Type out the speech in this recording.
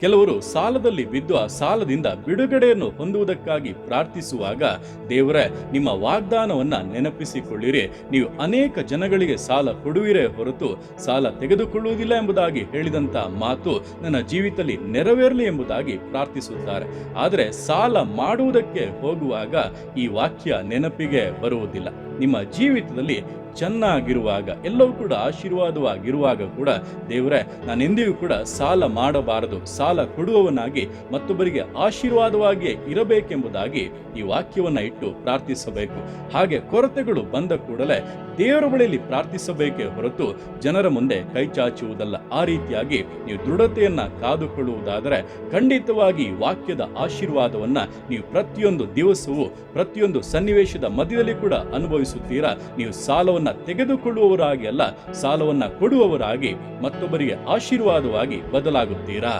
ಕೆಲವರು ಸಾಲದಲ್ಲಿ ಬಿದ್ದು ಆ ಸಾಲದಿಂದ ಬಿಡುಗಡೆಯನ್ನು ಹೊಂದುವುದಕ್ಕಾಗಿ ಪ್ರಾರ್ಥಿಸುವಾಗ, ದೇವರೇ, ನಿಮ್ಮ ವಾಗ್ದಾನವನ್ನು ನೆನಪಿಸಿಕೊಳ್ಳಿರಿ. ನೀವು ಅನೇಕ ಜನಗಳಿಗೆ ಸಾಲ ಕೊಡುವಿರೇ ಹೊರತು ಸಾಲ ತೆಗೆದುಕೊಳ್ಳುವುದಿಲ್ಲ ಎಂಬುದಾಗಿ ಹೇಳಿದಂಥ ಮಾತು ನನ್ನ ಜೀವಿತದಲ್ಲಿ ನೆರವೇರಲಿ ಎಂಬುದಾಗಿ ಪ್ರಾರ್ಥಿಸುತ್ತಾರೆ. ಆದರೆ ಸಾಲ ಮಾಡುವುದಕ್ಕೆ ಹೋಗುವಾಗ ಈ ವಾಕ್ಯ ನೆನಪಿಗೆ ಬರುವುದಿಲ್ಲ. ನಿಮ್ಮ ಜೀವಿತದಲ್ಲಿ ಚೆನ್ನಾಗಿರುವಾಗ, ಎಲ್ಲವೂ ಕೂಡ ಆಶೀರ್ವಾದವಾಗಿರುವಾಗ ಕೂಡ ದೇವರೇ, ನಾನು ಎಂದಿಗೂ ಕೂಡ ಸಾಲ ಮಾಡಬಾರದು, ಸಾಲ ಕೊಡುವವನಾಗಿ ಮತ್ತೊಬ್ಬರಿಗೆ ಆಶೀರ್ವಾದವಾಗಿಯೇ ಇರಬೇಕೆಂಬುದಾಗಿ ಈ ವಾಕ್ಯವನ್ನ ಇಟ್ಟು ಪ್ರಾರ್ಥಿಸಬೇಕು. ಹಾಗೆ ಕೊರತೆಗಳು ಬಂದ ಕೂಡಲೇ ದೇವರ ಬಳಿಯಲ್ಲಿ ಪ್ರಾರ್ಥಿಸಬೇಕೇ ಹೊರತು ಜನರ ಮುಂದೆ ಕೈ ಚಾಚುವುದಲ್ಲ. ಆ ರೀತಿಯಾಗಿ ನೀವು ದೃಢತೆಯನ್ನು ಕಾದುಕೊಳ್ಳುವುದಾದರೆ ಖಂಡಿತವಾಗಿ ಈ ವಾಕ್ಯದ ಆಶೀರ್ವಾದವನ್ನ ನೀವು ಪ್ರತಿಯೊಂದು ದಿವಸವೂ, ಪ್ರತಿಯೊಂದು ಸನ್ನಿವೇಶದ ಮಧ್ಯದಲ್ಲಿ ಕೂಡ ಅನುಭವಿಸುತ್ತೀರಾ ನೀವು ಸಾಲವನ್ನ ತೆಗೆದುಕೊಳ್ಳುವವರಾಗಿ ಅಲ್ಲ ಸಾಲವನ್ನ ಕೊಡುವವರಾಗಿ ಮತ್ತೊಬ್ಬರಿಗೆ ಆಶೀರ್ವಾದವಾಗಿ ಬದಲಾಗುತ್ತೀರಾ?